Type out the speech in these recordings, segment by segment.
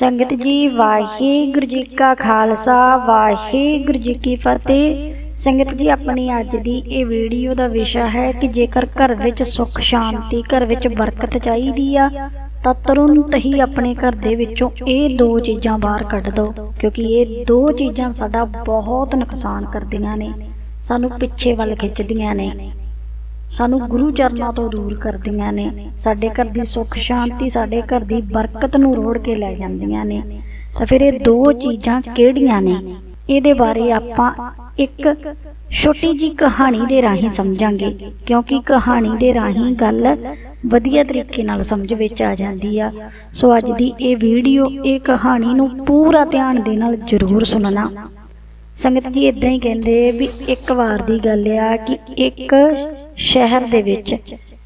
ਸੰਗਤ ਜੀ, ਵਾਹਿਗੁਰੂ ਜੀ ਕਾ ਖਾਲਸਾ, ਵਾਹਿਗੁਰੂ ਜੀ ਕੀ ਫਤਿਹ। ਸੰਗਤ ਜੀ, ਆਪਣੀ ਅੱਜ ਦੀ ਇਹ ਵੀਡੀਓ ਦਾ ਵਿਸ਼ਾ ਹੈ ਕਿ ਜੇਕਰ ਘਰ ਵਿੱਚ ਸੁੱਖ, ਸ਼ਾਂਤੀ, ਘਰ ਵਿੱਚ ਬਰਕਤ ਚਾਹੀਦੀ ਆ, ਤਾਂ ਤੁਰੰਤ ਹੀ ਆਪਣੇ ਘਰ ਦੇ ਵਿੱਚੋਂ ਇਹ ਦੋ ਚੀਜ਼ਾਂ ਬਾਹਰ ਕੱਢ ਦਿਓ ਕਿਉਂਕਿ ਇਹ ਦੋ ਚੀਜ਼ਾਂ ਸਾਡਾ ਬਹੁਤ ਨੁਕਸਾਨ ਕਰਦੀਆਂ ਨੇ, ਸਾਨੂੰ ਪਿੱਛੇ ਵੱਲ ਖਿੱਚਦੀਆਂ ਨੇ। ਸਾਨੂੰ ਗੁਰੂ ਚਰਨਾਂ ਤੋਂ ਦੂਰ ਕਰਦੀਆਂ ਨੇ। ਸਾਡੇ ਘਰ ਦੀ ਸੁੱਖ ਸ਼ਾਂਤੀ ਸਾਡੇ ਘਰ ਦੀ ਬਰਕਤ ਨੂੰ ਰੋੜ ਕੇ ਲੈ ਜਾਂਦੀਆਂ ਨੇ। ਤਾਂ ਫਿਰ ਇਹ ਦੋ ਚੀਜ਼ਾਂ ਕਿਹੜੀਆਂ ਨੇ? ਇਹਦੇ ਬਾਰੇ ਆਪਾਂ ਇੱਕ ਛੋਟੀ ਜੀ ਕਹਾਣੀ ਦੇ ਰਾਹੀਂ ਸਮਝਾਂਗੇ। ਕਿਉਂਕਿ ਕਹਾਣੀ ਦੇ ਰਾਹੀਂ ਗੱਲ ਵਧੀਆ ਤਰੀਕੇ ਨਾਲ ਸਮਝ ਵਿੱਚ ਆ ਜਾਂਦੀ ਆ। ਸੋ ਅੱਜ ਦੀ ਇਹ ਵੀਡੀਓ ਇਹ ਕਹਾਣੀ ਨੂੰ ਪੂਰਾ ਧਿਆਨ ਦੇ ਨਾਲ ਜ਼ਰੂਰ ਸੁਣਨਾ। ਸੰਗਤ ਜੀ ਇਦਾਂ ਹੀ ਕਹਿੰਦੇ ਵੀ ਇੱਕ ਵਾਰ ਦੀ ਗੱਲ ਆ ਕਿ ਇੱਕ ਸ਼ਹਿਰ ਦੇ ਵਿੱਚ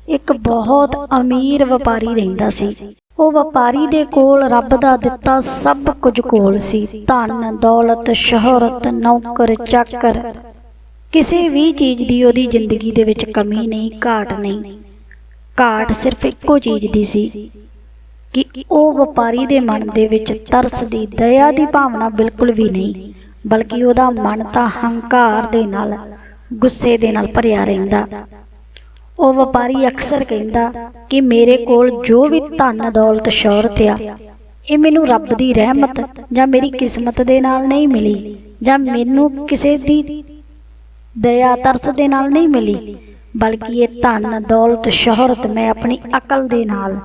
ਇੱਕ ਬਹੁਤ ਅਮੀਰ ਵਪਾਰੀ ਰਹਿੰਦਾ ਸੀ। ਉਹ ਵਪਾਰੀ ਦੇ ਕੋਲ ਰੱਬ ਦਾ ਦਿੱਤਾ ਸਭ ਕੁਝ ਕੋਲ ਸੀ। ਧਨ, ਦੌਲਤ, ਸ਼ੋਹਰਤ, ਨੌਕਰ, ਚਾਕਰ। ਕਿਸੇ ਵੀ ਚੀਜ਼ ਦੀ ਉਹਦੀ ਜ਼ਿੰਦਗੀ ਦੇ ਵਿੱਚ ਕਮੀ ਨਹੀਂ, ਘਾਟ ਨਹੀਂ। ਘਾਟ ਸਿਰਫ ਇੱਕੋ ਚੀਜ਼ ਦੀ ਸੀ ਕਿ ਉਹ ਵਪਾਰੀ ਦੇ ਮਨ ਦੇ ਵਿੱਚ ਤਰਸ ਦੀ, ਦਇਆ ਦੀ ਭਾਵਨਾ ਬਿਲਕੁਲ ਵੀ ਨਹੀਂ। ਬਲਕਿ ਉਹਦਾ ਮਨ ਤਾਂ ਹੰਕਾਰ ਦੇ ਨਾਲ, ਗੁੱਸੇ ਦੇ ਨਾਲ ਭਰਿਆ ਰਹਿੰਦਾ। ਉਹ ਵਪਾਰੀ ਅਕਸਰ ਕਹਿੰਦਾ ਕਿ ਮੇਰੇ ਕੋਲ ਜੋ ਵੀ ਧਨ, ਦੌਲਤ, ਸ਼ੌਹਰਤ ਆ, ਇਹ ਮੈਨੂੰ ਰੱਬ ਦੀ ਰਹਿਮਤ ਜਾਂ ਮੇਰੀ ਕਿਸਮਤ ਦੇ ਨਾਲ ਨਹੀਂ ਮਿਲੀ ਜਾਂ ਮੈਨੂੰ ਕਿਸੇ ਦੀ ਦਇਆ ਤਰਸ ਦੇ ਨਾਲ ਨਹੀਂ ਮਿਲੀ, ਬਲਕਿ ਇਹ ਧਨ, ਦੌਲਤ, ਸ਼ੋਹਰਤ ਮੈਂ ਆਪਣੀ ਅਕਲ ਦੇ ਨਾਲ,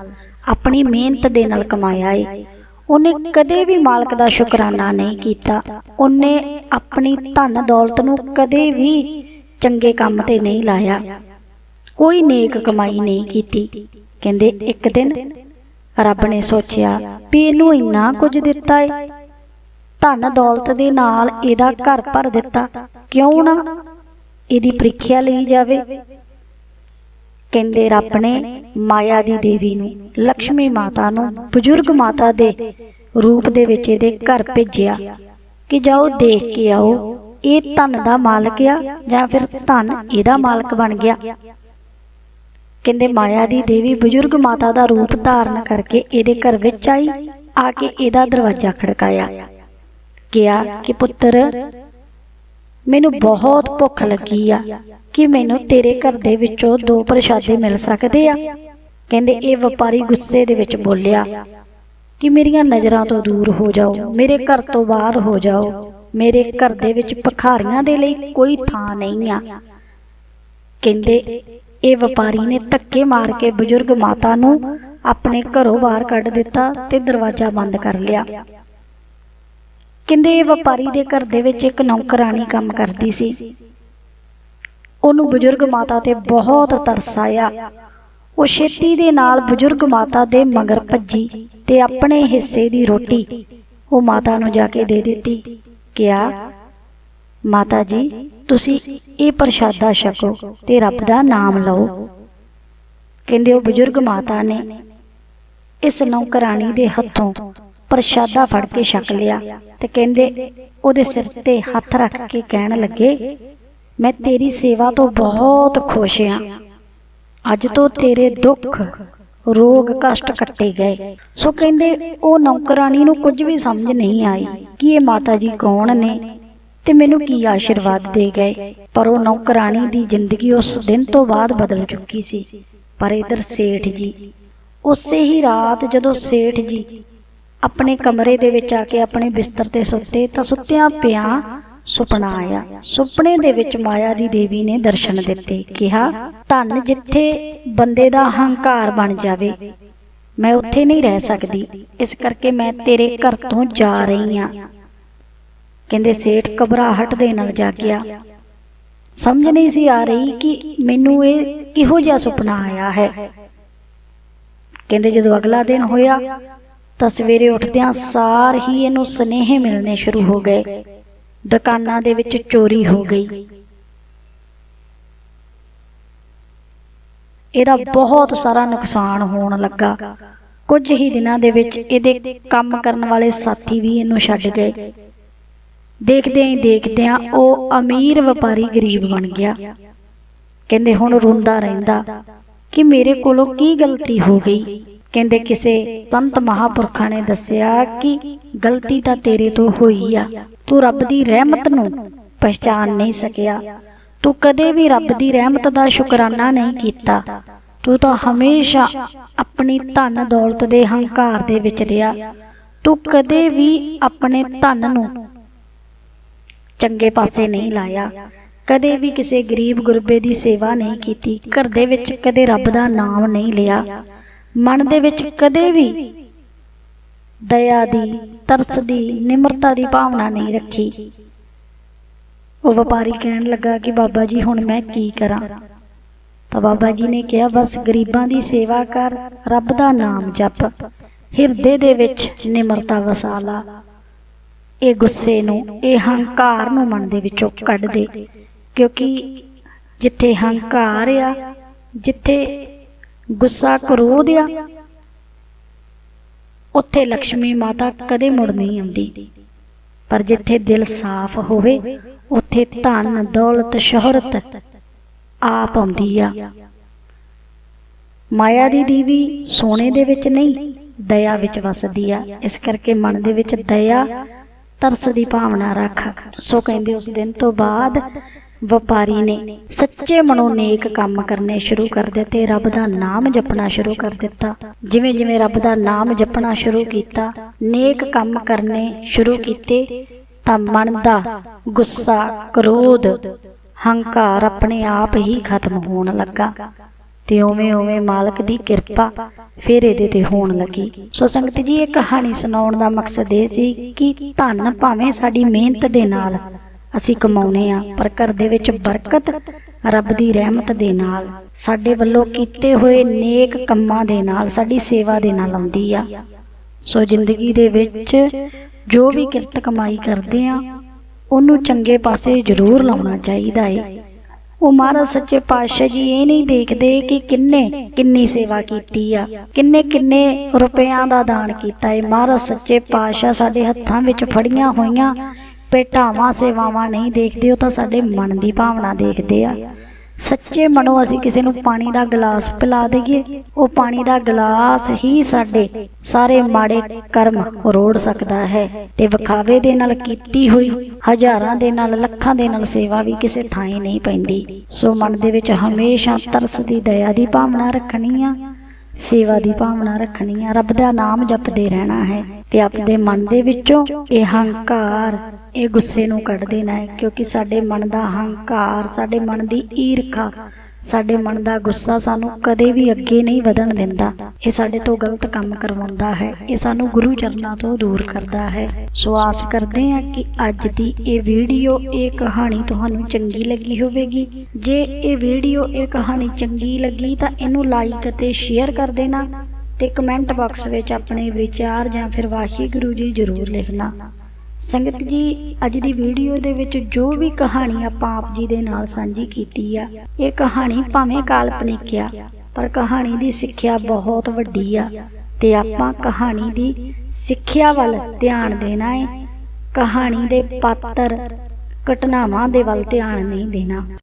ਆਪਣੀ ਮਿਹਨਤ ਦੇ ਨਾਲ ਕਮਾਇਆ ਏ। ਉਹਨੇ ਕਦੇ ਵੀ ਮਾਲਕ ਦਾ ਸ਼ੁਕਰਾਨਾ ਨਹੀਂ ਕੀਤਾ। ਉਹਨੇ ਆਪਣੀ ਧਨ ਦੌਲਤ ਨੂੰ ਕਦੇ ਵੀ ਚੰਗੇ ਕੰਮ ਤੇ ਨਹੀਂ ਲਾਇਆ। ਕੋਈ ਨੇਕ ਕਮਾਈ ਨਹੀਂ ਕੀਤੀ। ਕਹਿੰਦੇ, ਇੱਕ ਦਿਨ ਰੱਬ ਨੇ ਸੋਚਿਆ ਵੀ ਇਹਨੂੰ ਇੰਨਾ ਕੁਝ ਦਿੱਤਾ ਏ। ਧਨ ਦੌਲਤ ਦੇ ਨਾਲ ਇਹਦਾ ਘਰ ਭਰ ਦਿੱਤਾ। ਕਿਉਂ ਨਾ ਇਹਦੀ ਪ੍ਰੀਖਿਆ ਲਈ ਜਾਵੇ। ਕਹਿੰਦੇ ਰੱਬ ਨੇ ਮਾਇਆ ਦੀ ਦੇਵੀ ਨੂੰ ਲక్ష్ਮੀ ਮਾਤਾ ਨੂੰ ਬਜ਼ੁਰਗ ਮਾਤਾ ਦੇ ਰੂਪ ਦੇ ਵਿੱਚ ਇਹਦੇ ਘਰ ਭੇਜਿਆ ਕਿ ਜਾਓ ਦੇਖ ਕੇ ਆਓ, ਇਹ ਧਨ ਦਾ ਮਾਲਕ ਆ ਜਾਂ ਫਿਰ ਧਨ ਇਹਦਾ ਮਾਲਕ ਬਣ ਗਿਆ। ਕਹਿੰਦੇ ਮਾਇਆ ਦੀ ਦੇਵੀ ਬਜ਼ੁਰਗ ਮਾਤਾ ਦਾ ਰੂਪ ਧਾਰਨ ਕਰਕੇ ਇਹਦੇ ਘਰ ਵਿੱਚ ਆਈ, ਆ ਕੇ ਇਹਦਾ ਦਰਵਾਜ਼ਾ ਖੜਕਾਇਆ। ਕਿਹਾ ਕਿ ਪੁੱਤਰ, ਮੈਨੂੰ ਬਹੁਤ ਭੁੱਖ ਲੱਗੀ ਆ। ਕਿ ਮੈਨੂੰ ਤੇਰੇ ਘਰ ਦੇ ਵਿੱਚੋਂ ਦੋ ਪ੍ਰਸ਼ਾਦੇ ਮਿਲ ਸਕਦੇ ਆ? ਕਹਿੰਦੇ, ਇਹ ਵਪਾਰੀ ਗੁੱਸੇ ਦੇ ਵਿੱਚ ਬੋਲਿਆ, ਕਿ ਮੇਰੀਆਂ ਨਜ਼ਰਾਂ ਤੋਂ ਦੂਰ ਹੋ ਜਾਓ, ਮੇਰੇ ਘਰ ਤੋਂ ਬਾਹਰ ਹੋ ਜਾਓ, ਮੇਰੇ ਘਰ ਦੇ ਵਿੱਚ ਭਖਾਰੀਆਂ ਦੇ ਲਈ ਕੋਈ ਥਾਂ ਨਹੀਂ ਆ। ਕਹਿੰਦੇ, ਇਹ ਵਪਾਰੀ ਨੇ ਧੱਕੇ ਮਾਰ ਕੇ ਬਜ਼ੁਰਗ ਮਾਤਾ ਨੂੰ ਆਪਣੇ ਘਰੋਂ ਬਾਹਰ ਕੱਢ ਦਿੱਤਾ ਤੇ ਦਰਵਾਜ਼ਾ ਬੰਦ ਕਰ ਲਿਆ। ਕਹਿੰਦੇ, ਇਹ ਵਪਾਰੀ ਦੇ ਘਰ ਦੇ ਵਿੱਚ ਇੱਕ ਨੌਕਰਾਨੀ ਕੰਮ ਕਰਦੀ ਸੀ। ਉਹਨੂੰ ਬਜ਼ੁਰਗ ਮਾਤਾ ਤੇ ਬਹੁਤ ਤਰਸ ਆਇਆ। ਉਹ ਛੇਤੀ ਦੇ ਨਾਲ ਬਜ਼ੁਰਗ ਮਾਤਾ ਦੇ ਮਗਰ ਭੱਜੀ ਤੇ ਆਪਣੇ ਹਿੱਸੇ ਦੀ ਰੋਟੀ ਉਹ ਮਾਤਾ ਨੂੰ ਜਾ ਕੇ ਦੇ ਦਿੱਤੀ। ਕਿਹਾ, ਮਾਤਾ ਜੀ, ਤੁਸੀਂ ਇਹ ਪ੍ਰਸ਼ਾਦਾ ਛਕੋ ਤੇ ਰੱਬ ਦਾ ਨਾਮ ਲਓ। ਕਹਿੰਦੇ ਉਹ ਬਜ਼ੁਰਗ ਮਾਤਾ ਨੇ ਇਸ ਨੌਕਰਾਣੀ ਦੇ ਹੱਥੋਂ ਪ੍ਰਸ਼ਾਦਾ ਫੜ ਕੇ ਛਕ ਲਿਆ ਤੇ ਕਹਿੰਦੇ ਉਹਦੇ ਸਿਰ ਤੇ ਹੱਥ ਰੱਖ ਕੇ ਕਹਿਣ ਲੱਗੇ ਮੈਂ ਤੇਰੀ ਸੇਵਾ ਤੋਂ ਬਹੁਤ ਖੁਸ਼ ਹਾਂ। ਅੱਜ ਤੋਂ ਤੇਰੇ ਦੁੱਖ, ਰੋਗ, ਕਸ਼ਟ ਕੱਟੇ ਗਏ। ਸੋ ਕਹਿੰਦੇ, ਉਹ ਨੌਕਰਾਨੀ ਨੂੰ ਕੁਝ ਵੀ ਸਮਝ ਨਹੀਂ ਆਈ ਕਿ ਇਹ ਮਾਤਾ ਜੀ ਕੌਣ ਨੇ ਤੇ ਮੈਨੂੰ ਕੀ ਆਸ਼ੀਰਵਾਦ ਦੇ ਗਏ। ਪਰ ਉਹ ਨੌਕਰਾਨੀ ਦੀ ਜ਼ਿੰਦਗੀ ਉਸ ਦਿਨ ਤੋਂ ਬਾਅਦ ਬਦਲ ਚੁੱਕੀ ਸੀ। ਪਰ ਇਧਰ ਸੇਠ ਜੀ, ਉਸੇ ਹੀ ਰਾਤ ਜਦੋਂ ਸੇਠ ਜੀ ਆਪਣੇ ਕਮਰੇ ਦੇ ਵਿੱਚ ਆ ਕੇ ਆਪਣੇ ਬਿਸਤਰ ਤੇ ਸੁੱਤੇ ਤਾਂ ਸੁੱਤਿਆਂ ਪਿਆ ਸੁਪਨਾ ਆਇਆ। ਸੁਪਨੇ ਦੇ ਵਿੱਚ ਮਾਇਆ ਦੀ ਦੇਵੀ ਨੇ ਦਰਸ਼ਨ ਦਿੱਤੇ। ਕਿਹਾ, ਧਨ ਜਿੱਥੇ ਬੰਦੇ ਦਾ ਹੰਕਾਰ ਬਣ ਜਾਵੇ, ਮੈਂ ਉੱਥੇ ਨਹੀਂ ਰਹਿ ਸਕਦੀ। ਇਸ ਕਰਕੇ ਮੈਂ ਤੇਰੇ ਘਰ ਤੋਂ ਜਾ ਰਹੀ ਹਾਂ। ਕਹਿੰਦੇ ਸੇਠ ਘਬਰਾਹਟ ਦੇ ਨਾਲ ਜਾਗਿਆ। ਸਮਝ ਨਹੀਂ ਸੀ ਆ ਰਹੀ ਕਿ ਮੈਨੂੰ ਇਹ ਕਿਹੋ ਜਿਹਾ ਸੁਪਨਾ ਆਇਆ ਹੈ। ਕਹਿੰਦੇ, ਜਦੋਂ ਅਗਲਾ ਦਿਨ ਹੋਇਆ, ਤਾਂ ਸਵੇਰੇ ਉੱਠਦਿਆਂ ਸਾਰ ਹੀ ਇਹਨੂੰ ਸਨੇਹ ਮਿਲਣੇ ਸ਼ੁਰੂ ਹੋ ਗਏ। ਦੁਕਾਨਾਂ ਦੇ ਵਿੱਚ ਚੋਰੀ ਹੋ ਗਈ। ਇਹਦਾ ਬਹੁਤ ਸਾਰਾ ਨੁਕਸਾਨ ਹੋਣ ਲੱਗਾ। ਕੁਝ ਹੀ ਦਿਨਾਂ ਦੇ ਵਿੱਚ ਇਹਦੇ ਕੰਮ ਕਰਨ ਵਾਲੇ ਸਾਥੀ ਵੀ ਇਹਨੂੰ ਛੱਡ ਗਏ। ਦੇਖਦਿਆਂ ਹੀ ਦੇਖਦਿਆਂ ਉਹ ਅਮੀਰ ਵਪਾਰੀ ਗਰੀਬ ਬਣ ਗਿਆ। ਕਹਿੰਦੇ, ਹੁਣ ਰੋਂਦਾ ਰਹਿੰਦਾ ਕਿ ਮੇਰੇ ਕੋਲੋਂ ਕੀ ਗਲਤੀ ਹੋ ਗਈ? ਕਹਿੰਦੇ, ਕਿਸੇ ਸੰਤ ਮਹਾਪੁਰਖਾਂ ਨੇ ਦੱਸਿਆ ਕਿ ਗਲਤੀ ਤਾਂ ਤੇਰੇ ਤੋਂ ਹੋਈ ਆ। ਤੂੰ ਰੱਬ ਦੀ ਰਹਿਮਤ ਨੂੰ ਪਛਾਣ ਨਹੀਂ ਸਕਿਆ। ਤੂੰ ਕਦੇ ਵੀ ਰੱਬ ਦੀ ਰਹਿਮਤ ਦਾ ਸ਼ੁਕਰਾਨਾ ਨਹੀਂ ਕੀਤਾ। ਤੂੰ ਤਾਂ ਹਮੇਸ਼ਾ ਆਪਣੀ ਧਨ ਦੌਲਤ ਦੇ ਹੰਕਾਰ ਦੇ ਵਿੱਚ ਰਿਹਾ। ਤੂੰ ਕਦੇ ਵੀ ਆਪਣੇ ਧਨ ਨੂੰ ਚੰਗੇ ਪਾਸੇ ਨਹੀਂ ਲਾਇਆ। ਕਦੇ ਵੀ ਕਿਸੇ ਗਰੀਬ ਗੁਰਬੇ ਦੀ ਸੇਵਾ ਨਹੀਂ ਕੀਤੀ। ਘਰ ਦੇ ਵਿੱਚ ਕਦੇ ਰੱਬ ਦਾ ਨਾਮ ਨਹੀਂ ਲਿਆ। ਮਨ ਦੇ ਵਿੱਚ ਕਦੇ ਵੀ ਦਇਆ ਦੀ, ਤਰਸ ਦੀ, ਨਿਮਰਤਾ ਦੀ ਭਾਵਨਾ ਨਹੀਂ ਰੱਖੀ। ਉਹ ਵਪਾਰੀ ਕਹਿਣ ਲੱਗਾ ਕਿ ਬਾਬਾ ਜੀ, ਹੁਣ ਮੈਂ ਕੀ ਕਰਾਂ? ਤਾਂ ਬਾਬਾ ਜੀ ਨੇ ਕਿਹਾ, ਬਸ ਗਰੀਬਾਂ ਦੀ ਸੇਵਾ ਕਰ, ਰੱਬ ਦਾ ਨਾਮ ਜਪ। ਹਿਰਦੇ ਦੇ ਵਿੱਚ ਨਿਮਰਤਾ ਵਸਾ ਲਾ। ਇਹ ਗੁੱਸੇ ਨੂੰ, ਇਹ ਹੰਕਾਰ ਨੂੰ ਮਨ ਦੇ ਵਿੱਚੋਂ ਕੱਢ ਦੇ। ਕਿਉਂਕਿ ਜਿੱਥੇ ਹੰਕਾਰ ਆ, ਜਿੱਥੇ ਗੁੱਸਾ ਕਰੋਧ ਆ ਉੱਥੇ ਲక్ష్ਮੀ ਮਾਤਾ ਕਦੇ ਮੁੜ ਨਹੀਂ ਆਉਂਦੀ। ਪਰ ਜਿੱਥੇ ਦਿਲ ਸਾਫ਼ ਹੋਵੇ, ਉੱਥੇ ਧਨ, ਦੌਲਤ, ਸ਼ੋਹਰਤ ਆਪ ਆਉਂਦੀ ਆ। ਮਾਇਆ ਦੀ ਦੀਵੀ ਸੋਨੇ ਦੇ ਵਿੱਚ ਨਹੀਂ, ਦਇਆ ਵਿੱਚ ਵਸਦੀ ਆ। ਇਸ ਕਰਕੇ ਮਨ ਦੇ ਵਿੱਚ ਦਇਆ ਤਰਸ ਦੀ ਭਾਵਨਾ ਰੱਖ। ਸੋ ਕਹਿੰਦੇ ਉਸ ਦਿਨ ਤੋਂ ਬਾਅਦ ਵਪਾਰੀ ਨੇ ਸੱਚੇ ਮਨੋਂ ਨੇਕ ਕੰਮ ਕਰਨੇ ਸ਼ੁਰੂ ਕਰ ਦਿੱਤੇ, ਰੱਬ ਦਾ ਨਾਮ ਜਪਣਾ ਸ਼ੁਰੂ ਕਰ ਦਿੱਤਾ। ਜਿਵੇਂ ਜਿਵੇਂ ਰੱਬ ਦਾ ਨਾਮ ਜਪਣਾ ਸ਼ੁਰੂ ਕੀਤਾ, ਨੇਕ ਕੰਮ ਕਰਨੇ ਸ਼ੁਰੂ ਕੀਤੇ, ਤਾਂ ਮਨ ਦਾ ਗੁੱਸਾ, ਕ੍ਰੋਧ, ਹੰਕਾਰ ਆਪਣੇ ਆਪ ਹੀ ਖਤਮ ਹੋਣ ਲੱਗਾ। ਤੇ ਓਵੇਂ ਉਵੇਂ ਮਾਲਕ ਦੀ ਕਿਰਪਾ ਫਿਰ ਇਹਦੇ ਤੇ ਹੋਣ ਲੱਗੀ। ਸੋ ਸੰਗਤ ਜੀ, ਇਹ ਕਹਾਣੀ ਸੁਣਾਉਣ ਦਾ ਮਕਸਦ ਇਹ ਸੀ ਕਿ ਧਨ ਭਾਵੇਂ ਸਾਡੀ ਮਿਹਨਤ ਦੇ ਨਾਲ ਅਸੀਂ ਕਮਾਉਨੇ ਆ ਪਰ ਘਰ ਦੇ ਵਿੱਚ ਬਰਕਤ ਰੱਬ ਦੀ ਰਹਿਮਤ ਦੇ ਨਾਲ, ਸਾਡੇ ਵੱਲੋਂ ਕੀਤੇ ਹੋਏ ਨੇਕ ਕੰਮਾਂ ਦੇ ਨਾਲ, ਸਾਡੀ ਸੇਵਾ ਦੇ ਨਾਲ ਆਉਂਦੀ ਆ। ਸੋ ਜ਼ਿੰਦਗੀ ਦੇ ਵਿੱਚ ਜੋ ਵੀ ਕਿਰਤ ਕਮਾਈ ਕਰਦੇ ਆ ਉਹਨੂੰ ਚੰਗੇ ਪਾਸੇ ਜ਼ਰੂਰ ਲਾਉਣਾ ਚਾਹੀਦਾ ਏ। ਉਹ ਮਹਾਰਾਜ ਸੱਚੇ ਪਾਤਸ਼ਾਹ ਜੀ ਇਹ ਨਹੀਂ ਦੇਖਦੇ ਕਿ ਕਿੰਨੇ, ਕਿੰਨੀ ਸੇਵਾ ਕੀਤੀ ਆ, ਕਿੰਨੇ ਕਿੰਨੇ ਰੁਪਿਆਂ ਦਾ ਦਾਨ ਕੀਤਾ ਏ। ਮਹਾਰਾਜ ਸੱਚੇ ਪਾਤਸ਼ਾਹ ਸਾਡੇ ਹੱਥਾਂ ਵਿੱਚ ਫੜੀਆਂ ਹੋਈਆਂ ਭੇਟਾਵਾਂ ਸੇਵਾਵਾਂ ਨਹੀਂ ਦੇਖਦੇ, ਉਹ ਤਾਂ ਸਾਡੇ ਮਨ ਦੀ ਭਾਵਨਾ ਦੇਖਦੇ ਆ। ਸੱਚੇ ਮਨੋਂ ਅਸੀਂ ਕਿਸੇ ਨੂੰ ਪਾਣੀ ਦਾ ਗਲਾਸ ਪਿਲਾ ਦਈਏ, ਉਹ ਪਾਣੀ ਦਾ ਗਲਾਸ ਹੀ ਸਾਡੇ ਸਾਰੇ ਮਾੜੇ ਕਰਮ ਰੋੜ ਸਕਦਾ ਹੈ ਤੇ ਵਿਖਾਵੇ ਦੇ ਨਾਲ ਕੀਤੀ ਹੋਈ, ਹਜ਼ਾਰਾਂ ਦੇ ਨਾਲ, ਲੱਖਾਂ ਦੇ ਨਾਲ ਸੇਵਾ ਵੀ ਕਿਸੇ ਥਾਂ ਨਹੀਂ ਪੈਂਦੀ। ਸੋ ਮਨ ਦੇ ਵਿੱਚ ਹਮੇਸ਼ਾ ਤਰਸ ਦੀ ਦਇਆ ਦੀ ਭਾਵਨਾ ਰੱਖਣੀ ਆ। ਸੇਵਾ ਦੀ ਭਾਵਨਾ ਰੱਖਣੀ ਆ। ਰੱਬ ਦਾ ਨਾਮ ਜਪਦੇ ਰਹਿਣਾ ਹੈ ਤੇ ਆਪਣੇ ਮਨ ਦੇ ਵਿੱਚੋਂ ਇਹ ਹੰਕਾਰ, ਇਹ ਗੁੱਸੇ ਨੂੰ ਕੱਢ ਦੇਣਾ ਹੈ, ਕਿਉਂਕਿ ਸਾਡੇ ਮਨ ਦਾ ਹੰਕਾਰ, ਸਾਡੇ ਮਨ ਦੀ ਈਰਖਾ ਸਾਡੇ ਮਨ ਦਾ ਗੁੱਸਾ ਸਾਨੂੰ ਕਦੇ ਵੀ ਅੱਗੇ ਨਹੀਂ ਵਧਣ ਦਿੰਦਾ। ਇਹ ਸਾਡੇ ਤੋਂ ਗਲਤ ਕੰਮ ਕਰਵਾਉਂਦਾ ਹੈ। ਇਹ ਸਾਨੂੰ ਗੁਰੂ ਚਰਨਾਂ ਤੋਂ ਦੂਰ ਕਰਦਾ ਹੈ। ਸੋ ਆਸ ਕਰਦੇ ਹਾਂ ਕਿ ਅੱਜ ਦੀ ਇਹ ਵੀਡੀਓ, ਇਹ ਕਹਾਣੀ ਤੁਹਾਨੂੰ ਚੰਗੀ ਲੱਗੀ ਹੋਵੇਗੀ। ਜੇ ਇਹ ਵੀਡੀਓ, ਇਹ ਕਹਾਣੀ ਚੰਗੀ ਲੱਗੀ ਤਾਂ ਇਹਨੂੰ ਲਾਈਕ ਅਤੇ ਸ਼ੇਅਰ ਕਰ ਦੇਣਾ ਤੇ ਕਮੈਂਟ ਬਾਕਸ ਵਿੱਚ ਆਪਣੇ ਵਿਚਾਰ ਜਾਂ ਫਿਰ ਵਾਹਿਗੁਰੂ ਜੀ ਜ਼ਰੂਰ ਲਿਖਣਾ। ਸੰਗਤ ਜੀ ਅੱਜ ਦੀ ਵੀਡੀਓ ਦੇ ਵਿੱਚ ਜੋ ਵੀ ਕਹਾਣੀ ਆਪਾਂ ਆਪ ਜੀ ਦੇ ਨਾਲ ਸਾਂਝੀ ਕੀਤੀ ਆ ਇਹ ਕਹਾਣੀ ਭਾਵੇਂ ਕਾਲਪਨਿਕ ਆ ਪਰ ਕਹਾਣੀ ਦੀ ਸਿੱਖਿਆ ਬਹੁਤ ਵੱਡੀ ਆ ਤੇ ਆਪਾਂ ਕਹਾਣੀ ਦੀ ਸਿੱਖਿਆ ਵੱਲ ਧਿਆਨ ਦੇਣਾ ਹੈ ਕਹਾਣੀ ਦੇ ਪਾਤਰ ਘਟਨਾਵਾਂ ਦੇ ਵੱਲ ਧਿਆਨ ਨਹੀਂ ਦੇਣਾ।